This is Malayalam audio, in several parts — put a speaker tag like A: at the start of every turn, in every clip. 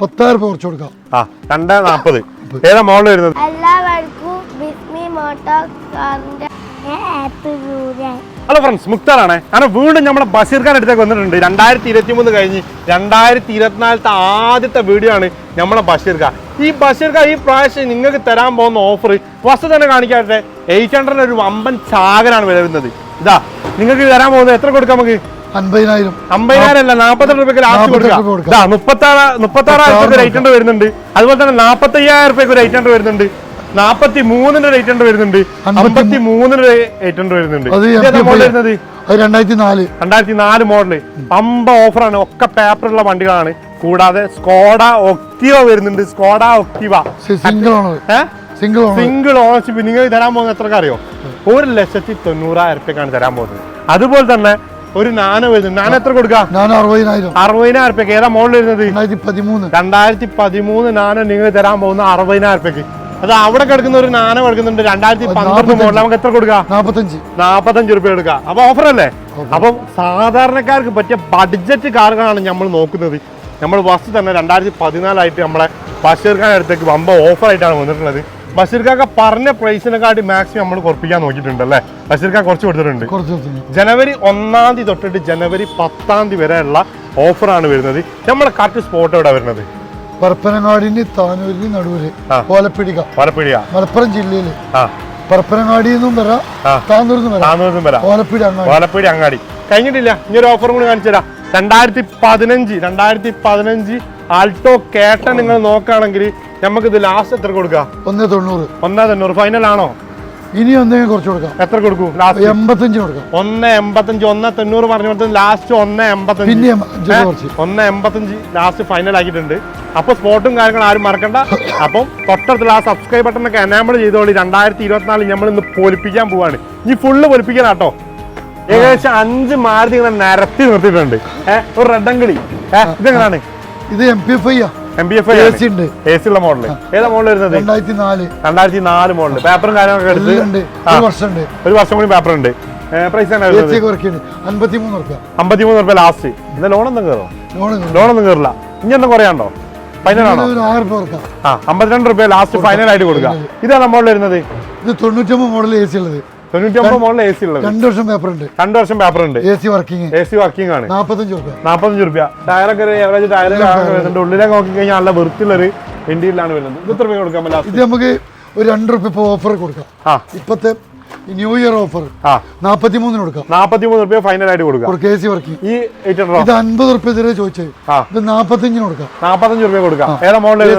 A: പത്തായിരം രൂപ കുറച്ച് കൊടുക്കാം.
B: ആ രണ്ട് നാൽപ്പത്. ഏതാ മോഡൽ വരുന്നത്?
C: എല്ലാവർക്കും ബിസ്മി മോട്ടോർ കാറിന്റെ ആപ്പ് വീഡിയോ
B: ഹലോ ഫ്രണ്ട്സ് മുക്താറാണ്. കാരണം വീണ്ടും നമ്മുടെ ബഷീർ ഖാൻ അടുത്തേക്ക് വന്നിട്ടുണ്ട്. രണ്ടായിരത്തി ഇരുപത്തി മൂന്ന് കഴിഞ്ഞ് രണ്ടായിരത്തി ഇരുപത്തിനാലത്തെ ആദ്യത്തെ വീഡിയോ ആണ് നമ്മളെ ബഷീർ ഖാൻ. ഈ ബഷീർ ഖാൻ ഈ പ്രാവശ്യം നിങ്ങൾക്ക് തരാൻ പോകുന്ന ഓഫർ വസ്തു തന്നെ കാണിക്കാട്ടെ. എയ്റ്റ് ഹൺഡ്രഡ് ഒരു വമ്പൻ ചാകരാണ് വരുന്നത് ഇതാ നിങ്ങൾക്ക് തരാൻ പോകുന്നത് എത്ര കൊടുക്കാം നമുക്ക്?
A: അൻപതിനായിരം.
B: അമ്പതിനായിരം അല്ല നാൽപ്പത്തെട്ട് രൂപയ്ക്ക് ലാസ്റ്റ്
A: 48
B: കൊടുക്കാം
A: രൂപ കൊടുക്കാം.
B: ഇതാ മുപ്പത്താറ് മുപ്പത്താറായിരം രൂപയ്ക്ക് ഒരു എയ്റ്റ് വരുന്നുണ്ട്. അതുപോലെ തന്നെ നാൽപ്പത്തി അയ്യായിരം രൂപയ്ക്ക് ഒരു ഹൺഡ്രഡ് വരുന്നുണ്ട്. നാപ്പത്തി മൂന്നിന് റേറ്റ് വരുന്നുണ്ട്. അമ്പത്തി മൂന്നിന് റേറ്റ് വരുന്നുണ്ട്. വരുന്നത്?
A: രണ്ടായിരത്തി നാല്
B: രണ്ടായിരത്തി നാല് മോഡൽ പമ്പ ഓഫറാണ് ഒക്കെ പേപ്പറുള്ള വണ്ടികളാണ്. കൂടാതെ സ്കോഡ ഒക്ടീവ വരുന്നുണ്ട്. Skoda Octavia
A: single single
B: single ownership നിങ്ങൾ തരാൻ പോകുന്നത് എത്ര അറിയോ? ഒരു ലക്ഷത്തി തൊണ്ണൂറായിരം റുപ്യക്കാണ് തരാൻ പോകുന്നത്. അതുപോലെ തന്നെ ഒരു നാന വരുന്നു. നാന എത്ര കൊടുക്കാം?
A: അറുപതിനായിരം.
B: അറുപതിനായിരം റുപ്യക്ക് ഏതാ മോഡൽ വരുന്നത്?
A: രണ്ടായിരത്തി പതിമൂന്ന്
B: നാന നിങ്ങൾ തരാൻ പോകുന്ന അറുപതിനായിരം റുപ്യക്ക് അത് അവിടെ കിടക്കുന്ന ഒരു നാന കിടക്കുന്നുണ്ട്. രണ്ടായിരത്തി പന്ത്രണ്ട് മോഡൽ നമുക്ക് എത്ര കൊടുക്കാം?
A: നാപ്പത്തഞ്ച്.
B: നാപ്പത്തഞ്ച് റുപ്യ എടുക്കാം അപ്പൊ ഓഫർ. അല്ലേ അപ്പം സാധാരണക്കാർക്ക് പറ്റിയ ബഡ്ജറ്റ് കാറുകളാണ് നമ്മൾ നോക്കുന്നത്. നമ്മൾ ബസ് തന്നെ രണ്ടായിരത്തി പതിനാലായിട്ട് നമ്മളെ ബഷീർ ഖാൻ അടുത്തേക്ക് വമ്പ ഓഫർ ആയിട്ടാണ് വന്നിട്ടുള്ളത്. ബഷീർ ഖാൻ പറഞ്ഞ പ്രൈസിനെക്കാട്ടി മാക്സിമം നമ്മൾ കുറപ്പിക്കാൻ നോക്കിയിട്ടുണ്ട് അല്ലേ ബഷീർ ഖാൻ കുറച്ച് കൊടുത്തിട്ടുണ്ട്. ജനുവരി ഒന്നാം തീയതി തൊട്ടിട്ട് ജനുവരി പത്താം തീയതി വരെയുള്ള ഓഫറാണ് വരുന്നത്. നമ്മളെ കറക്റ്റ് സ്പോട്ട് എവിടെ വരുന്നത്?
A: പരപ്പനങ്ങാടിന് താനൂരിന് നടുവിൽ.
B: ആ.
A: ഓലപ്പിടിക. മലപ്പുറം
B: ജില്ലയിൽ.
A: പരപ്പനങ്ങാടി നിന്നും വരാം വരാം. ഓലപ്പിടി അങ്ങാടി.
B: ഓലപ്പീടി അങ്ങാടി. കഴിഞ്ഞിട്ടില്ല. ഇനി ഒരു ഓഫറും കൂടി കാണിച്ചു തരാം രണ്ടായിരത്തി പതിനഞ്ച് രണ്ടായിരത്തി പതിനഞ്ച് ആൾട്ടോ കേട്ട നിങ്ങൾ നോക്കുകയാണെങ്കിൽ നമുക്ക് ഇത് ലാസ്റ്റ് എത്ര കൊടുക്കാം?
A: ഒന്ന് തൊണ്ണൂറ്.
B: ഒന്നേ തൊണ്ണൂറ്. ഫൈനൽ ആണോ?
A: ഇനി എന്തെങ്കിലും കുറച്ച് കൊടുക്കാം.
B: എത്ര കൊടുക്കും? ലാസ്റ്റ്
A: എൺപത്തഞ്ച് കൊടുക്കാം.
B: ഒന്ന് എൺപത്തഞ്ച് ഒന്ന് തൊണ്ണൂറ് പറഞ്ഞു കൊടുത്തത് ലാസ്റ്റ് ഒന്ന് എൺപത്തഞ്ച്.
A: പിന്നെ
B: ഒന്ന് എൺപത്തഞ്ച് ലാസ്റ്റ് ഫൈനൽ ആക്കിയിട്ടുണ്ട്. അപ്പൊ സ്പോട്ടും കാര്യങ്ങളും ആരും മറക്കണ്ട. അപ്പം തൊട്ടടുത്തുള്ള ആ സബ്സ്ക്രൈബ് ബട്ടൺ ഒക്കെ എനാബിൾ ചെയ്തോളി. രണ്ടായിരത്തി ഇരുപത്തിനാലിൽ നമ്മൾ ഇന്ന് പൊലിപ്പിക്കാൻ പോവാണ്. ഇനി ഫുള്ള് പൊലിപ്പിക്കണം കേട്ടോ ഏകദേശം അഞ്ച് മാരുതി ഇങ്ങനെ നിരത്തി നിർത്തിയിട്ടുണ്ട്. ഏഹ് ഒരു റെഡങ്കിളി ഏഹ് ഇതെങ്ങനെയാണ്
A: ഇത് M P F I
B: M B F
A: ഉണ്ട്.
B: എ സി ഉള്ള മോഡൽ ഏതാ മോഡൽ വരുന്നത്?
A: രണ്ടായിരത്തി നാല്
B: രണ്ടായിരത്തി നാല് മോഡൽ പേപ്പറും കാര്യങ്ങളൊക്കെ എടുത്ത്
A: ഒരു വർഷം ഉണ്ട്.
B: ഒരു വർഷം കൂടി പേപ്പർ ഉണ്ട്. പ്രൈസ് അമ്പത്തിമൂന്ന് റുപ്യ ലാസ്റ്റ് ഇന്ന് ലോണൊന്നും കയറോ
A: ലോൺ
B: ലോണൊന്നും കയറില്ല ഇനി ഒന്നും കുറയാണ്ടോ ഫൈനലാണോ ആ അമ്പത്തിരണ്ട് റുപ്യ ലാസ്റ്റ് ഫൈനൽ ആയിട്ട് കൊടുക്കുക ഇതാണ് മോഡൽ വരുന്നത്.
A: ഇത് തൊണ്ണൂറ്റൊമ്പത് മോഡൽ എ സി ഉള്ളത്.
B: തൊണ്ണൂറ്റി ഒമ്പത് മോഡൽ എ സി ഉള്ളത്.
A: രണ്ട് വർഷം പേപ്പർ ഉണ്ട്
B: രണ്ട് വർഷം പേപ്പർ ഉണ്ട്
A: A C working
B: A C working ആണ്.
A: നാപ്പത്തഞ്ച് റുപ്യ
B: നാൽപ്പത്തഞ്ച് റുപ്യ ടയറൊക്കെ ഒരു ഏവറേജ് ടയർ വരുന്നുണ്ട്. ഉള്ളിലേക്ക് നോക്കി കഴിഞ്ഞാൽ നല്ല വൃത്തിയുള്ളൊരു ഇന്ത്യയിലാണ് വരുന്നത്. ഇത് എത്ര രൂപ കൊടുക്കാൻ
A: ഇത് നമുക്ക് ഒരു രണ്ട് റുപ്യ ഇപ്പോൾ ഓഫർ കൊടുക്കാം. ഇപ്പത്തെ ന്യൂ ഇയർ ഓഫർ നാപ്പത്തി മൂന്നിന് കൊടുക്കാം.
B: നാൽപ്പത്തി മൂന്ന് റുപ്യ ഫൈനൽ ആയിട്ട്
A: കൊടുക്കാം. എ സി വർക്കിംഗ്
B: ഈ
A: ഇത് അൻപത് റുപ്യ ഇതുവരെ ചോദിച്ചത്
B: ഇത്
A: ഇത് നാപ്പത്തഞ്ചിന് കൊടുക്കാം.
B: നാൽപ്പത്തഞ്ച് റുപ്യ കൊടുക്കാം. ഏതാ മോഡൽ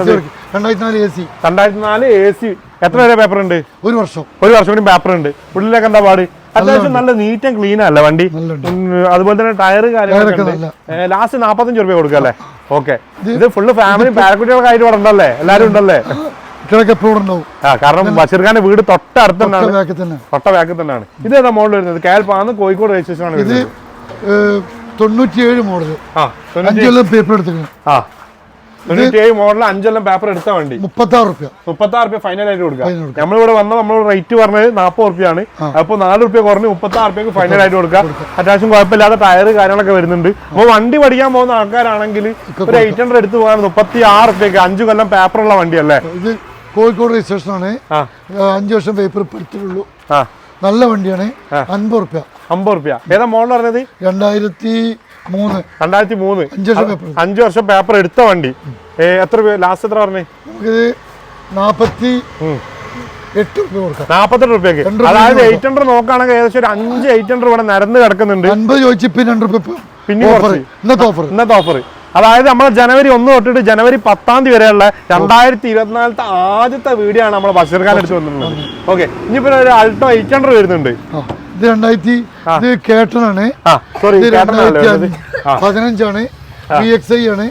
A: രണ്ടായിരത്തി നാല് എ സി
B: രണ്ടായിരത്തി നാല് എ സി എത്ര വരെ പേപ്പർ ഉണ്ട്?
A: ഒരു വർഷം.
B: ഒരു വർഷം കൂടി പേപ്പർ ഉണ്ട്. ഉള്ളിലേക്ക് എന്താ പാട്? അത്യാവശ്യം നല്ല നീറ്റ് ആൻഡ് ക്ലീൻ അല്ല വണ്ടി? അതുപോലെ തന്നെ ടയർ കാര്യങ്ങളൊക്കെ ലാസ്റ്റ് നാപ്പത്തഞ്ച് രൂപ കൊടുക്കുക അല്ലേ? ഓക്കെ ഇത് ഫുള്ള് ഫാമിലി പാരക്കുട്ടികളൊക്കെ ആയിട്ട് ഇവിടെ ഉണ്ടല്ലേ? എല്ലാരും ഉണ്ടല്ലേ? ആ കാരണം ബഷീർ ഖാന്റെ വീട് തൊട്ടടുത്ത തന്നെയാണ്.
A: തന്നെ.
B: തൊട്ട ബാക്കിൽ തന്നെയാണ്. ഇത് ഏതാ മോഡൽ വരുന്നത്? കേൾപ്പാന്ന് കോഴിക്കോട് രജിസ്ട്രേഷൻ ആണ്
A: തൊണ്ണൂറ്റിയേഴ് മോഡൽ പേപ്പർ എടുത്തിട്ടുണ്ട്
B: ആ. തൊണ്ണൂറ്റിയേഴ് മോഡൽ അഞ്ചെല്ലാം പേപ്പർ എടുത്ത വണ്ടി.
A: മുപ്പത്തി ആറ് റുപ്യ.
B: മുപ്പത്തി ആറ് റുപ്യ ഫൈനൽ ആയിട്ട് കൊടുക്കുക. നമ്മളിവിടെ വന്ന നമ്മൾ റേറ്റ് പറഞ്ഞത് നാൽപ്പത് റുപ്യാണ്. അപ്പൊ നാല് റുപ്യ കുറഞ്ഞ് മുപ്പത്തി ആറ് റുപ്യക്ക് ഫൈനൽ ആയിട്ട് കൊടുക്കുക. അത്യാവശ്യം കുഴപ്പമില്ലാത്ത ടയർ കാര്യങ്ങളൊക്കെ വരുന്നുണ്ട്. അപ്പോൾ വണ്ടി പഠിക്കാൻ പോകുന്ന ആൾക്കാരാണെങ്കിൽ ഒരു എയ്റ്റ് ഹൺഡ്രഡ് എടുത്ത് പോകാൻ മുപ്പത്തി ആറ് റുപ്യക്ക് അഞ്ചു കൊല്ലം പേപ്പറുള്ള വണ്ടിയല്ലേ?
A: ഇത് കോഴിക്കോട് രജിസ്ട്രേഷൻ ആണ്. അഞ്ച് വർഷം പേപ്പർ എടുത്തിട്ടുള്ളൂ. നല്ല വണ്ടിയാണ്. അൻപത് റുപ്യ.
B: അമ്പത് റുപ്യ. ഏതാ മോഡൽ പറഞ്ഞത്?
A: രണ്ടായിരത്തി മൂന്ന്.
B: രണ്ടായിരത്തി മൂന്ന്
A: അഞ്ച് വർഷം പേപ്പർ
B: എടുത്ത വണ്ടി. എത്ര ലാസ്റ്റ് എത്ര പറഞ്ഞേ?
A: നമുക്കിത് കൊടുക്കാം.
B: നാപ്പത്തെട്ട് റുപ്യക്ക് അതായത് എയ്റ്റ് ഹൺഡ്രഡ് നോക്കുകയാണെങ്കിൽ ഏകദേശം ഒരു അഞ്ച് എയ്റ്റ് ഹൺഡ്രഡ് ഇവിടെ നിരന്ന് കിടക്കുന്നുണ്ട്.
A: അൻപത് ചോദിച്ചു പിന്നെ രണ്ട് റുപ്യ
B: പിന്നെ
A: ഓഫർ ഇന്നത്തെ ഓഫർ
B: ഇന്നത്തെ ഓഫർ അതായത് നമ്മൾ ജനുവരി ഒന്ന് തൊട്ടിട്ട് ജനുവരി പത്താം തീയതി വരെയുള്ള രണ്ടായിരത്തി ഇരുപത്തിനാലത്തെ ആദ്യത്തെ വീഡിയോ ആണ് നമ്മൾ ബഷീർ ഖാൻ എടുത്ത് വന്നിട്ടുള്ളത്. ഓക്കെ. ഇനിയിപ്പോ ഒരു അൾട്ടോ എയ്റ്റ് ഹൺഡ്രഡ് വരുന്നുണ്ട്.
A: ഇത് രണ്ടായിരത്തി ഇത്
B: സോറി
A: ഇത് രണ്ടായിരത്തി പതിനഞ്ചാണ്. പി എക്സ് ഐ ആണ്.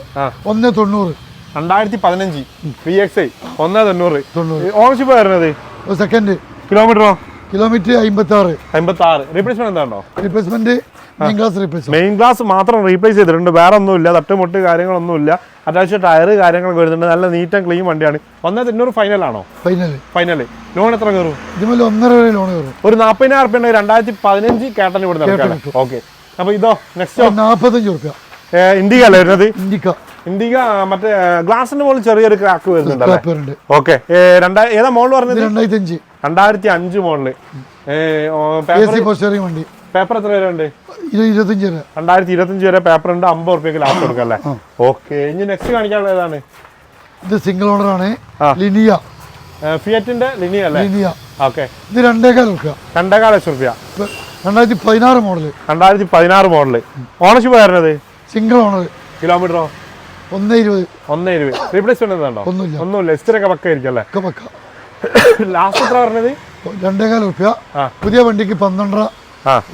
A: ഒന്ന് തൊണ്ണൂറ്.
B: രണ്ടായിരത്തി പതിനഞ്ച്. പി എക്സ് ഐ ഒന്ന് തൊണ്ണൂറ്.
A: തൊണ്ണൂറ്.
B: ഓണർഷിപ്പ് വരുന്നത്?
A: സെക്കൻഡ്
B: കിലോമീറ്ററോ
A: കിലോമീറ്റർ അമ്പത്തി ആറ്
B: അമ്പത്തി ആറ് റീപ്ലേസ്മെന്റ് എന്താണോ?
A: റീപ്ലേസ്മെന്റ് മെയിൻ
B: ഗ്ലാസ് മാത്രം റീപ്ലേസ് ചെയ്തിട്ടുണ്ട്. വേറെ ഒന്നുമില്ല തട്ടുമുട്ട് കാര്യങ്ങളൊന്നുമില്ല. അത്യാവശ്യം ടയർ കാര്യങ്ങളൊക്കെ വരുന്നുണ്ട്. നല്ല നീറ്റ് ആൻഡ് ക്ലീൻ വണ്ടിയാണ്. ഒന്നേ തൊണ്ണൂറ് ഫൈനൽ ആണോ?
A: ഫൈനൽ
B: ഫൈനൽ ലോൺ എത്ര കയറും?
A: ഇതുപോലെ ഒന്നര വരെ ലോൺ കയറും.
B: ഒരു നാൽപ്പതിനായിരം റുപ്യ ഉണ്ടെങ്കിൽ രണ്ടായിരത്തി പതിനഞ്ച് കേട്ടൻ ഇവിടെ നടക്കാണ് ഓക്കെ അപ്പൊ ഇതോ നെക്സ്റ്റ്
A: നാൽപ്പത്തഞ്ച് റുപ്യ
B: ഇന്ത്യ അല്ലേ വരുന്നത്?
A: ഇൻഡിക്ക
B: ഇൻഡിക മറ്റേ ഗ്ലാസിന്റെ മുകളിൽ ചെറിയൊരു ക്രാക്ക്
A: വരുന്നുണ്ട്
B: ഓക്കെ ഏതാ മോഡൽ പറഞ്ഞത്?
A: രണ്ടായിരത്തി അഞ്ച്
B: രണ്ടായിരത്തി അഞ്ച്
A: മോഡൽ വണ്ടി.
B: പേപ്പർ എത്ര വരെ ഉണ്ട്
A: ഇരുപത്തഞ്ച് വരെ.
B: രണ്ടായിരത്തി ഇരുപത്തഞ്ച് വരെ പേപ്പർ ഉണ്ട്. അമ്പത് റുപ്യക്ക് ലാസ്റ്റ് കൊടുക്കാം അല്ലേ? ഓക്കെ ഇനി നെക്സ്റ്റ് കാണിക്കാനുള്ള ഏതാണ്?
A: ഇത് സിംഗിൾ ഓണറാണ്
B: ആണ്.
A: ലിനിയ
B: ഫിയറ്റിന്റെ ലിനിയ അല്ലേ?
A: ലിനിയ
B: ഓക്കെ
A: ഇത് രണ്ടേകാൽ വെക്കുക
B: രണ്ടേകാൽ ലക്ഷം റുപ്യ
A: രണ്ടായിരത്തി പതിനാറ് മോഡൽ
B: രണ്ടായിരത്തി പതിനാറ് മോഡൽ ഓണർഷിപ്പ് വരുന്നത്
A: സിംഗിൾ ഓണർ
B: കിലോമീറ്ററോ
A: ഒന്ന് ഇരുപത്.
B: ഒന്നേ ഇരുപത്. റീപ്ലേസ്മെന്റ് ഉണ്ടോ
A: ഒന്നുമില്ല.
B: ഒന്നുമില്ല. എസ്റ്റിനൊക്കെ പക്ക ആയിരിക്കും അല്ലേ?
A: പക്ക.
B: ലാസ്റ്റ് എത്ര പറഞ്ഞത്
A: രണ്ടേകാൽ റുപ്യ. പുതിയ വണ്ടിക്ക് പന്ത്രണ്ടര.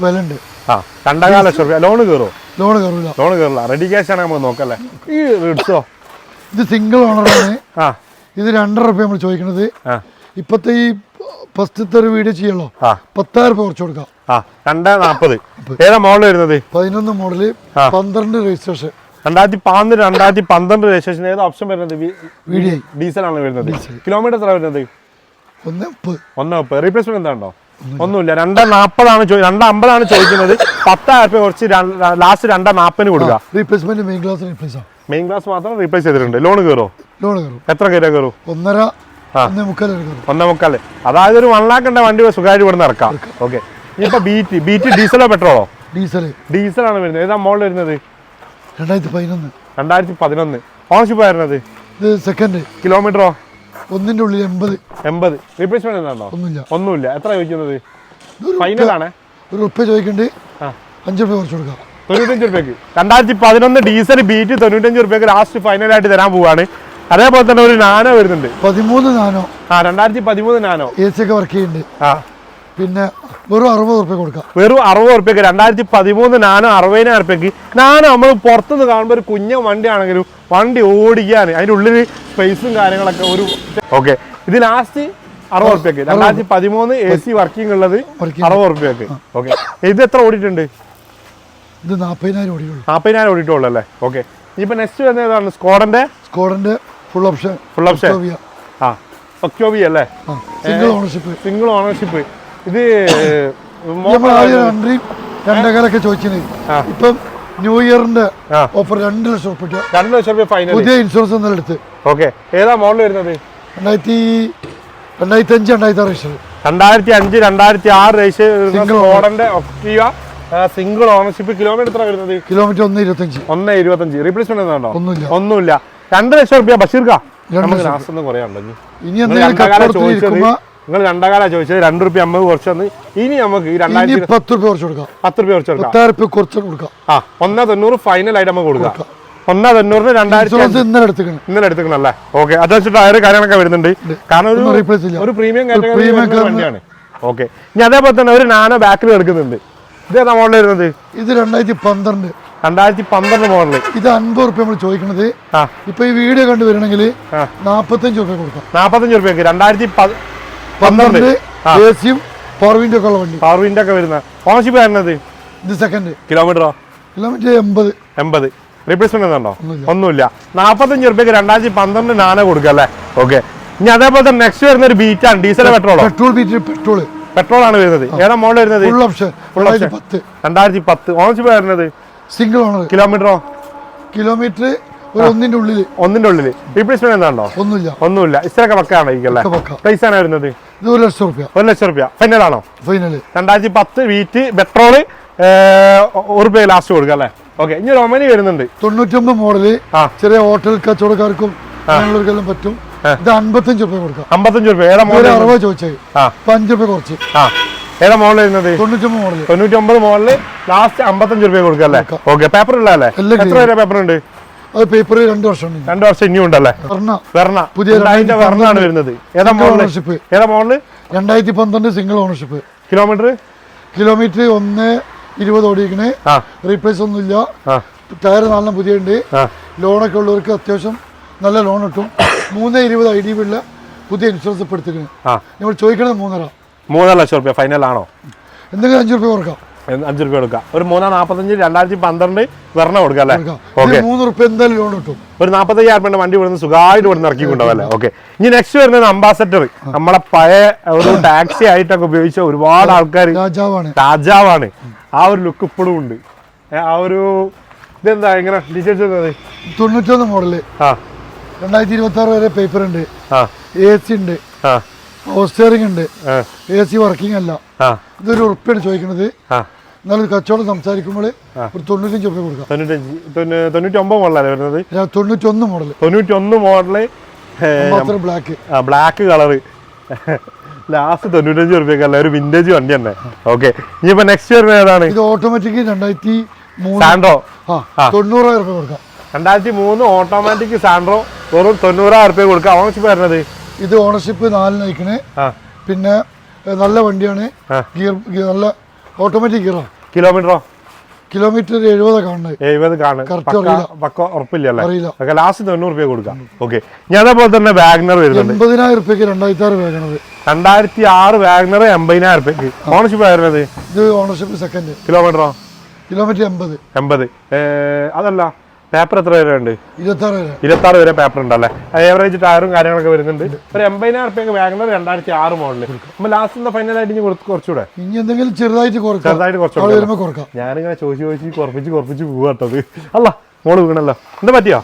A: വില ഉണ്ട്
B: ആ രണ്ടേകാൽ ലക്ഷം റുപ്യ. ലോൺ കയറുമോ
A: ലോൺ കയറില്ല
B: ലോൺ കയറില്ല റെഡി ക്യാഷ് ആണ് നമ്മൾ നോക്കല്ലേ? ഈ റിഡ്സോ
A: ഇത് സിംഗിൾ ഓണറാണ്
B: ആ.
A: ഇത് രണ്ടര റുപ്യ നമ്മൾ ചോദിക്കുന്നത്
B: ആ.
A: ഇപ്പത്തെ ഈ ഫസ്റ്റത്തെ ഒരു വീഡിയോ
B: ചെയ്യണോ
A: പത്തായിരം രൂപ കുറച്ച് കൊടുക്കാം.
B: ആ രണ്ട് നാൽപ്പത് ഏതാ മോഡൽ വരുന്നത്?
A: പതിനൊന്ന്
B: മോഡൽ.
A: പന്ത്രണ്ട് രജിസ്ട്രേഷൻ
B: രണ്ടായിരത്തി പതിനൊന്ന് രണ്ടായിരത്തി പന്ത്രണ്ട് രജിസ്ട്രേഷൻ ഏത് ഓപ്ഷൻ വരുന്നത്. ഡീസൽ ആണ് വരുന്നത്. കിലോമീറ്റർ എത്ര വരുന്നത്?
A: ഒന്ന്
B: ഒന്ന് റീപ്ലേസ്മെന്റ് എന്താണോ ഒന്നുമില്ല. രണ്ട് നാപ്പതാണ് രണ്ട് അമ്പതാണ് ചോദിക്കുന്നത്. പത്തായിരം രൂപ കുറച്ച് ലാസ്റ്റ് രണ്ട് നാപ്പതിന് കൊടുക്കുക
A: റീപ്ലേസ്മെന്റ് മെയിൻ ക്ലാസ് റീപ്ലേസ് ആണ്
B: മെയിൻ ഗ്ലാസ് മാത്രം റീപ്ലേസ് ചെയ്തിട്ടുണ്ട്. ലോൺ കയറോ
A: ലോൺ കയറും
B: എത്ര കയറിയാ കയറും
A: ഒന്നര. ഒന്നേ മുക്കാൽ.
B: അതായത് ഒരു വൺ ലാക്ക് ഉണ്ട വണ്ടി സുഖമായിട്ട് ഇവിടെ നിന്ന് ഇറക്കാം. ഓക്കെ ഇനിയിപ്പോ ബീറ്റ് ബീറ്റ് ഡീസലോ പെട്രോളോ
A: ഡീസൽ
B: ഡീസലാണ് വരുന്നത്. ഏതാ മോൾ വരുന്നത്?
A: രണ്ടായിരത്തി പതിനൊന്ന്.
B: രണ്ടായിരത്തി പതിനൊന്ന്. ഓണർഷിപ്പ് വരുന്നത്?
A: ഇത് സെക്കൻഡ്
B: കിലോമീറ്ററോ
A: ഒന്നിന്റെ ഉള്ളിൽ എൺപത്.
B: എൺപത്. റീപ്ലേസ്മെന്റ് എന്താണോ
A: ഒന്നുമില്ല.
B: ഒന്നുമില്ല. എത്ര ചോദിക്കുന്നത്? ഫൈനൽ ആണ്.
A: ഒരു ഉപ്പ ചോദിക്കണ്ട്. അഞ്ചു റുപ്യ കുറച്ച് കൊടുക്കാം.
B: തൊണ്ണൂറ്റഞ്ച് റുപ്യക്ക് രണ്ടായിരത്തി പതിനൊന്ന് ഡീസൽ ബീറ്റ് തൊണ്ണൂറ്റഞ്ച് റുപ്യക്ക് ലാസ്റ്റ് ഫൈനലായിട്ട് തരാൻ പോവാണ്. അതേപോലെ തന്നെ ഒരു നാനോ വരുന്നുണ്ട്.
A: പതിമൂന്ന് നാനോ.
B: ആ രണ്ടായിരത്തി പതിമൂന്ന് നാനോ.
A: എ സി ഒക്കെ വർക്ക് ചെയ്യുന്നുണ്ട്.
B: ആ.
A: പിന്നെ വെറും അറുപത് റുപ്യ കൊടുക്കാം.
B: വെറും അറുപത് റുപ്യക്ക് രണ്ടായിരത്തി പതിമൂന്ന് നാനോ അറുപതിനായിരം റുപ്യക്ക് നാനോ നമ്മൾ പുറത്തുനിന്ന് കാണുമ്പോൾ ഒരു കുഞ്ഞ വണ്ടിയാണെങ്കിലും വണ്ടി ഓടിക്കാൻ അതിന്റെ ഉള്ളിൽ സ്പേസും കാര്യങ്ങളൊക്കെ ഒരു ഓക്കെ ഇത് ലാസ്റ്റ് അറുപത് റുപ്യക്ക് രണ്ടായിരത്തി പതിമൂന്ന് എ സി വർക്കിംഗ് ഉള്ളത്. അറുപത് റുപ്യക്ക് ഓക്കെ ഇത് എത്ര ഓടിയിട്ടുണ്ട്?
A: ഇത് നാൽപ്പതിനായിരം ഓടിയുള്ളൂ
B: നാൽപ്പതിനായിരം ഓടിയിട്ടുള്ളൂ അല്ലേ? ഓക്കെ ഇനിയിപ്പോൾ നെക്സ്റ്റ് വരുന്നത് ഏതാണ്? സ്കോഡന്റെ
A: സ്കോഡന്റെ ഫുൾ ഓപ്ഷൻ
B: ഫുൾ ഓപ്ഷൻ ആ. ഒക്ടോബി അല്ലേ?
A: സിംഗിൾ ഓണർഷിപ്പ്
B: സിംഗിൾ ഓണർഷിപ്പ് ഇത്
A: നമ്മൾ ആദ്യം രണ്ടരയും രണ്ടേകാലൊക്കെ ചോദിച്ചത്. ഇപ്പം ന്യൂ ഇയറിന്റെ ഓഫർ രണ്ട് ലക്ഷം ഉറുപ്പിക
B: രണ്ട് ലക്ഷം രൂപ ഫൈനൽ
A: പുതിയ ഇൻഷുറൻസ് ഒന്നും എടുത്ത്.
B: ഓക്കെ. ഏതാ മോഡൽ വരുന്നത്?
A: രണ്ടായിരത്തി രണ്ടായിരത്തി അഞ്ച് രണ്ടായിരത്തി ആറ് ഇഷ്ടം
B: രണ്ടായിരത്തി അഞ്ച് രണ്ടായിരത്തി ആറ്
A: രജിസ്റ്റർ
B: മോഡലിന്റെ ഒക്ടീവ സിംഗിൾ ഓണർഷിപ്പ് കിലോമീറ്റർ എത്ര വരുന്നത്?
A: കിലോമീറ്റർ ഒന്ന് ഇരുപത്തഞ്ച്.
B: ഒന്ന് ഇരുപത്തഞ്ച്. റീപ്ലേസ്മെന്റ് ഉണ്ടോ?
A: ഒന്നുമില്ല.
B: ഒന്നുമില്ല. രണ്ട് ലക്ഷം റുപ്യ ബഷീർക്കാ. നമുക്ക് ലാസ്റ്റ് ഒന്നും കുറയാണ്ടോ ഇനി?
A: എന്തെങ്കിലും
B: നിങ്ങൾ രണ്ടകാല ചോദിച്ചത് രണ്ട് റുപ്യ അമ്പത് കുറച്ച് തന്ന്. ഇനി നമുക്ക് ഈ
A: ഇനി
B: രണ്ടായിരത്തി
A: പത്ത് റുപ്യ കുറച്ച് കൊടുക്കാം.
B: പത്ത് റുപ്യ കുറച്ച് കൊടുക്കാം.
A: പത്തായിരം റുപ്യ കുറച്ച് കൊടുക്കാം.
B: ആ ഒന്നാ തൊണ്ണൂറ് ഫൈനൽ ആയിട്ട് നമുക്ക് കൊടുക്കാം. ഒന്നാ തൊണ്ണൂറിന് രണ്ടായിരത്തി
A: ഇന്നലെ എടുത്തിക്കണം
B: ഇന്നലെ എടുത്തുക്കണല്ലേ ഓക്കെ അത് വെച്ചിട്ട് ടയർ കാര്യങ്ങളൊക്കെ വരുന്നുണ്ട്. കാരണം ഒരു. ഒരു പ്രീമിയം കാറ്റഗറി വണ്ടിയാണ്. ഓക്കെ ഇനി അതേപോലെ തന്നെ ഒരു നാനോ ബാക്കിൽ എടുക്കുന്നുണ്ട്. ഇത് ഏതാ മോഡൽ വരുന്നത്?
A: ഇത് രണ്ടായിരത്തി പന്ത്രണ്ട്.
B: രണ്ടായിരത്തി പന്ത്രണ്ട് മോഡൽ
A: ഇത് അൻപത് റുപ്യ നമ്മൾ ചോദിക്കണത്. ഇപ്പൊ ഈ വീഡിയോ കണ്ടു വരണമെങ്കിൽ. നാപ്പത്തഞ്ച് റുപ്യ കൊടുക്കാം.
B: നാപ്പത്തഞ്ച് റുപ്യക്ക് രണ്ടായിരത്തി പന്ത്രണ്ട്.
A: പവർ വിൻഡോ ഒക്കെ ഉള്ള വണ്ടി.
B: പവർ വിൻഡ് ഒക്കെ വരുന്ന ഓണർഷിപ്പ് വരുന്നത്
A: ഇത് സെക്കൻഡ്
B: കിലോമീറ്ററോ
A: കിലോമീറ്റർ എൺപത്.
B: എൺപത്. റീപ്ലേസ്മെന്റ് എന്തുണ്ടോ
A: ഒന്നുമില്ല.
B: നാപ്പത്തഞ്ച് റുപ്യക്ക് രണ്ടായിരത്തി പന്ത്രണ്ട് നാനോ കൊടുക്കുക അല്ലേ? ഓക്കെ ഇനി അതേപോലെ തന്നെ നെക്സ്റ്റ് വരുന്ന ഒരു ബീറ്റാണ് ഡീസൽ പെട്രോളോ
A: പെട്രോൾ ബീറ്റ് പെട്രോൾ
B: പെട്രോൾ ആണ് വരുന്നത്. ഏതാ മോഡൽ വരുന്നത്?
A: ഫുൾ ഓപ്ഷൻ രണ്ടായിരത്തി പത്ത്
B: രണ്ടായിരത്തി പത്ത് ഓണർഷിപ്പ് വരുന്നത്
A: സിംഗിൾ ഓണർ
B: കിലോമീറ്ററോ
A: കിലോമീറ്റർ ഒന്നിന്റെ ഉള്ളിൽ
B: ഒന്നിന്റെ ഉള്ളിൽ. റീപ്ലേസ്മെന്റ് എന്താണോ?
A: ഒന്നുമില്ല.
B: ഒന്നുമില്ല. ഇത്രയൊക്കെ പക്കാണ് പ്രൈസ് ആണ് വരുന്നത്?
A: ഇത് ഒരു ലക്ഷം റുപ്യ.
B: ഒരു ലക്ഷം റുപ്യ. ഫൈനൽ ആണോ?
A: ഫൈനൽ
B: രണ്ടായിരത്തി പത്ത് വീറ്റ് പെട്രോൾ റുപ്യ ലാസ്റ്റ് കൊടുക്കുക അല്ലേ? ഓക്കെ ഇനി റൊമനി വരുന്നുണ്ട്.
A: തൊണ്ണൂറ്റൊമ്പത്
B: മോഡൽ
A: ചെറിയ ഹോട്ടൽ കച്ചവടക്കാർക്കും അങ്ങനെയുള്ളവർക്കെല്ലാം പറ്റും. ഇത് അൻപത്തഞ്ച് റുപ്യ കൊടുക്കാം.
B: അമ്പത്തഞ്ച് മോഡൽ
A: അറുപത് ചോദിച്ചത് അഞ്ച് റുപ്യ കുറച്ച്.
B: ഏതാ മോഡൽ വരുന്നത്?
A: തൊണ്ണൂറ്റൊമ്പത്
B: മോഡൽ തൊണ്ണൂറ്റൊമ്പത് മോഡൽ ലാസ്റ്റ് അമ്പത്തഞ്ച് രൂപ കൊടുക്കുക അല്ലേ? ഓക്കെ പേപ്പർ ഉള്ളതല്ലേ
A: അല്ലേ?
B: എത്ര പേപ്പർ ഉണ്ട്?
A: അത് പേപ്പർ രണ്ട് വർഷം
B: രണ്ട് വർഷം ഇനിയും ഉണ്ടല്ലേ? വെർണ
A: പുതിയ
B: അതിന്റെ വരുന്നത്? ഏതാ
A: Single
B: ഏതാ മോഡൽ?
A: രണ്ടായിരത്തി പന്ത്രണ്ട് സിംഗിൾ ഓണർഷിപ്പ്
B: കിലോമീറ്റർ?
A: കിലോമീറ്റർ ഒന്ന് ഇരുപത് ഓടിക്കണേ റീപ്ലേസ് ഒന്നുമില്ല ടയർ നല്ല പുതിയ ഉണ്ട് ലോണൊക്കെ ഉള്ളവർക്ക് അത്യാവശ്യം നല്ല ലോൺ കിട്ടും. മൂന്ന് ഇരുപത് ഐ ഡി ഉള്ള പുതിയ ഇൻഷുറൻസ് ഇപ്പൊ എടുത്തിരിക്കുന്നത് നമ്മൾ ചോദിക്കണത് മൂന്നര.
B: മൂന്നര ലക്ഷം റുപ്യ ഫൈനൽ ആണോ?
A: എന്തെങ്കിലും അഞ്ച് റുപ്യ കൊടുക്കാം
B: എന്ന് അഞ്ച് റുപ്യ കൊടുക്കാം. ഒരു മൂന്നാം നാൽപ്പത്തഞ്ച് രണ്ടായിരത്തി പന്ത്രണ്ട് വെറണ കൊടുക്കാം അല്ലേ? ഓക്കെ
A: മൂന്ന് റുപ്യ എന്തായാലും ലോൺ കിട്ടും.
B: ഒരു നാൽപ്പത്തയ്യായിരം രൂപ വണ്ടി ഇവിടുന്ന് സുഖമായിട്ട് ഇവിടുന്ന് ഇറക്കി കൊണ്ടുപോകല്ലേ ഓക്കെ ഇനി നെക്സ്റ്റ് വരുന്നത് അംബാസഡർ നമ്മളെ പഴയ ഒരു ടാക്സി ആയിട്ടൊക്കെ ഉപയോഗിച്ച ഒരുപാട് ആൾക്കാർ
A: രാജാവാണ്.
B: രാജാവാണ്. ആ ഒരു ലുക്ക് ഇപ്പോഴും ഉണ്ട്. ആ ഒരു ഇതെന്താ എങ്ങനെ ഡീറ്റെയിൽസ്
A: തൊണ്ണൂറ്റൊന്ന് മോഡൽ
B: ആ
A: രണ്ടായിരത്തി ഇരുപത്തി ആറ് വരെ പേപ്പർ ഉണ്ട്. എ സി ഉണ്ട്.
B: ആ.
A: പവർ സ്റ്റിയറിംഗ് ഉണ്ട്. എ സി വർക്കിംഗ് അല്ല. ഇതൊരു ഉറപ്പാണ് ചോദിക്കുന്നത്. എന്നാലും കച്ചവടം സംസാരിക്കുമ്പോൾ ഒരു തൊണ്ണൂറ്റഞ്ച് രൂപ കൊടുക്കാം.
B: തൊണ്ണൂറ്റഞ്ച് ഒമ്പത് തൊണ്ണൂറ്റൊമ്പത് മോഡലല്ലേ വരുന്നത്?
A: ര- തൊണ്ണൂറ്റൊന്ന് മോഡൽ
B: തൊണ്ണൂറ്റൊന്ന്
A: മോഡൽ ബ്ലാക്ക്
B: ആ ബ്ലാക്ക് കളറ് ലാസ്റ്റ് തൊണ്ണൂറ്റഞ്ച് റുപ്യക്കല്ല ഒരു വിന്റേജ് വണ്ടി തന്നെ. ഓക്കെ ഇനിയിപ്പോ നെക്സ്റ്റ് വരുന്നത് ഏതാണ്?
A: ഇത് ഓട്ടോമാറ്റിക് രണ്ടായിരത്തി
B: സാൻഡ്രോ
A: ആ തൊണ്ണൂറായിരം റുപ്യ കൊടുക്കാം.
B: രണ്ടായിരത്തി മൂന്ന് ഓട്ടോമാറ്റിക് സാൻഡ്രോ വെറും തൊണ്ണൂറായിരം റുപ്യ കൊടുക്കുക ഓണർഷിപ്പ് വരുന്നത്?
A: ഇത് ഓണർഷിപ്പ് നാലിന് അയക്കണേ.
B: ആ.
A: പിന്നെ നല്ല വണ്ടിയാണ്. ഗിയർ നല്ല ഓട്ടോമാറ്റിക് ഗിയറാണ്
B: കിലോമീറ്ററോ?
A: കിലോമീറ്റർ എഴുപത് കാണുന്നത്.
B: എഴുപത്
A: കാണുന്നത്.
B: പക്ക ഉറപ്പില്ല
A: അറിയില്ല.
B: ലാസ്റ്റ് തൊണ്ണൂറ് രൂപ കൊടുക്കാം. ഓക്കെ ഞാൻ അതേപോലെ തന്നെ വാഗ്നർ വരുന്നത്
A: എൺപതിനായിരം രൂപയ്ക്ക് രണ്ടായിരത്തി ആറ് വാഗ്നർ.
B: രണ്ടായിരത്തി ആറ് വാഗ്നർ എൺപതിനായിരം റുപ്യക്ക്. ഓണർഷിപ്പ് വരുന്നത്
A: ഇത് ഓണർഷിപ്പ് സെക്കൻഡ്
B: കിലോമീറ്ററോ?
A: കിലോമീറ്റർ എൺപത്.
B: എൺപത്. അതല്ല. പേപ്പർ എത്ര വരെ ഉണ്ട്? ഇരുപത്തി ആറ് വരെ പേപ്പർ ഉണ്ടല്ലേ ഏവറേജ് ടയറും കാര്യങ്ങളൊക്കെ വരുന്നുണ്ട്. ഒരു എൺപതിനായിരം റുപ്യ വാങ്ങുന്നത് രണ്ടായിരത്തി ആറ് മോഡൽ അപ്പൊ ലാസ്റ്റ് ഫൈനൽ ആയിട്ട് കുറച്ചുകൂടെ?
A: ഇനി എന്തെങ്കിലും ചെറുതായിട്ട്
B: ചെറുതായിട്ട്
A: കുറച്ചു
B: കുറച്ചുകൂടെ ഞാനിങ്ങനെ ചോദിച്ചു ചോദിച്ച് കുറപ്പിച്ച് കുറപ്പിച്ച് പോവാട്ടത് അല്ല മോൾ വീണല്ലോ. എന്താ പറ്റിയോ?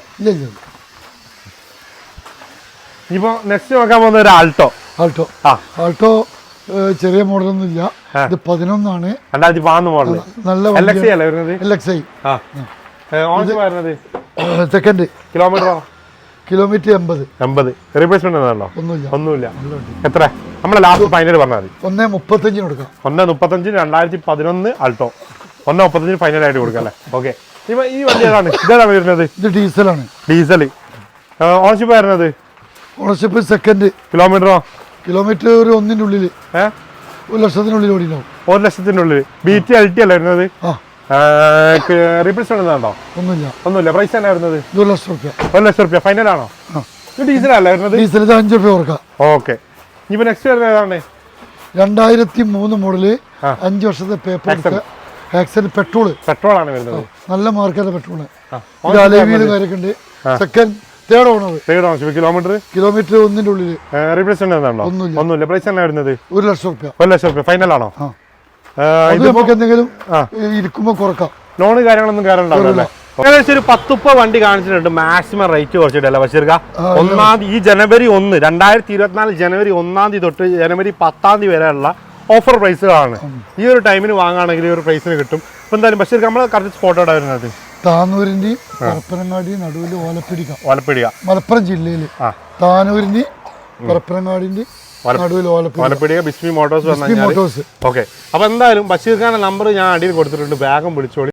B: ഇനിയിപ്പോ നെക്സ്റ്റ് നോക്കാൻ പോകുന്ന ഒരു ആൾട്ടോ
A: ആൾട്ടോ
B: ആ.
A: ആൾട്ടോ ചെറിയ മോഡലൊന്നും ഇല്ല. ഇത് പതിനൊന്നാണ്.
B: രണ്ടായിരത്തി പതിനൊന്ന് മോഡൽ
A: നല്ല
B: എൽ എക്സ് ഐ അല്ലേ വരുന്നത്?
A: എൽ എക്സ് ഐ
B: ആ.
A: സെക്കൻഡ്
B: കിലോമീറ്റർ
A: കിലോമീറ്റർ എൺപത്
B: എൺപത് റീപ്ലേസ്മെന്റ് ഒന്നുമല്ലോ.
A: ഒന്നുമില്ല.
B: ഒന്നുമില്ല എത്ര? നമ്മളെ ലാസ്റ്റ് ഫൈനൽ പറഞ്ഞാൽ മതി.
A: ഒന്നേ മുപ്പത്തഞ്ചിന് കൊടുക്കാം.
B: ഒന്ന് മുപ്പത്തഞ്ചിന് രണ്ടായിരത്തി പതിനൊന്ന് ആൾട്ടോ ഒന്നേ മുപ്പത്തഞ്ചിന് ഫൈനൽ ആയിട്ട് കൊടുക്കാം അല്ലേ? ഓക്കെ ഇപ്പൊ ഈ വണ്ടി ഏതാണ്? ഇതേതാണ് വരുന്നത്?
A: ഇത് ഡീസലാണ്
B: ഡീസൽ ഓണർഷിപ്പ് വരുന്നത്
A: ഓണർഷിപ്പ് സെക്കൻഡ്
B: കിലോമീറ്ററോ
A: കിലോമീറ്റർ ഒരു ഒന്നിന്റെ ഉള്ളിൽ ഒരു ലക്ഷത്തിനുള്ളിൽ ഓടിണ്ടാവും.
B: ഒരു ലക്ഷത്തിനുള്ളിൽ ബി ടി എൽ ടി അല്ല വരുന്നത്?
A: ആ.
B: റീപ്ലേസ്മെന്റ് ഉണ്ടോ
A: ഒന്നുമില്ല.
B: ഒന്നുമില്ല. പ്രൈസ് തന്നെ വരുന്നത്?
A: ഒരു ലക്ഷം റുപ്യ.
B: ഒരു ലക്ഷം റുപ്യ. ഫൈനൽ ആണോ? ഡീസൽ അല്ല വരുന്നത്?
A: ഡീസൽ ഇത് അഞ്ച് റുപ്യ കൊടുക്കാം
B: ഓക്കെ ഇനിയിപ്പോ നെക്സ്റ്റ് വരുന്നത് ഏതാണ്
A: രണ്ടായിരത്തി മൂന്ന്
B: മോഡൽ.
A: അഞ്ച് വർഷത്തെ പേപ്പർ ആക്സിഡന്റ് പെട്രോൾ
B: പെട്രോൾ ആണ് വരുന്നത്.
A: നല്ല മാർക്കറ്റ്
B: പെട്രോൾ.
A: ഇത് അലവിയിൽ കാര്യമൊക്കെ ഉണ്ട്. Second third owner
B: third ownership kilometre
A: kilometre ഒന്നിന്റെ ഉള്ളിൽ
B: റീപ്ലേസ്മെന്റ്
A: ഒന്നുമില്ല.
B: ഒന്നുമില്ല. പ്രൈസ് തന്നെ വരുന്നത്?
A: ഒരു ലക്ഷം റുപ്യ.
B: ഒരു ലക്ഷം റുപ്യ. ഫൈനൽ ആണോ? ഏ,
A: നമുക്ക് എന്തെങ്കിലും. ഇരിക്കുമ്പോൾ കുറക്കാം.
B: ലോണ് കാര്യങ്ങളൊന്നും കയറുണ്ടാവില്ല ഏകദേശം ഒരു പത്തുപ്പ വണ്ടി കാണിച്ചിട്ടുണ്ട്. മാക്സിമം റേറ്റ് കുറച്ചിട്ടല്ല ബഷീർക്ക? ഒന്നാം തീയതി ഈ ജനുവരി ഒന്ന് രണ്ടായിരത്തി ഇരുപത്തിനാല് ജനുവരി ഒന്നാം തീയതി തൊട്ട് ജനുവരി പത്താം തീയതി വരെയുള്ള ഓഫർ പ്രൈസുകളാണ് ഈ ഒരു ടൈമിന് വാങ്ങുകയാണെങ്കിൽ ഈ ഒരു പ്രൈസിന് കിട്ടും. അപ്പൊ എന്തായാലും ബഷീർക്ക് നമ്മൾ കറക്റ്റ് സ്പോട്ട് എവിടെ വരുന്നത്
A: താനൂരിന്റെ പരപ്പനങ്ങാടി നടുവിൽ ഓലപ്പിടിക്കാം
B: ഓലപ്പിടിക.
A: മലപ്പുറം ജില്ലയിൽ
B: ആ.
A: താനൂരിന്റെ പരപ്പനങ്ങാടിന്റെ നടുവിൽ ഓലപ്പിടി
B: ഓലപ്പിടിക ബിസ്മി മോട്ടോഴ്സ് ഓക്കെ. അപ്പൊ എന്തായാലും ബഷീർ ഖാന്റെ നമ്പർ ഞാൻ അടിയിൽ കൊടുത്തിട്ടുണ്ട്. ബാഗും വിളിച്ചോളി.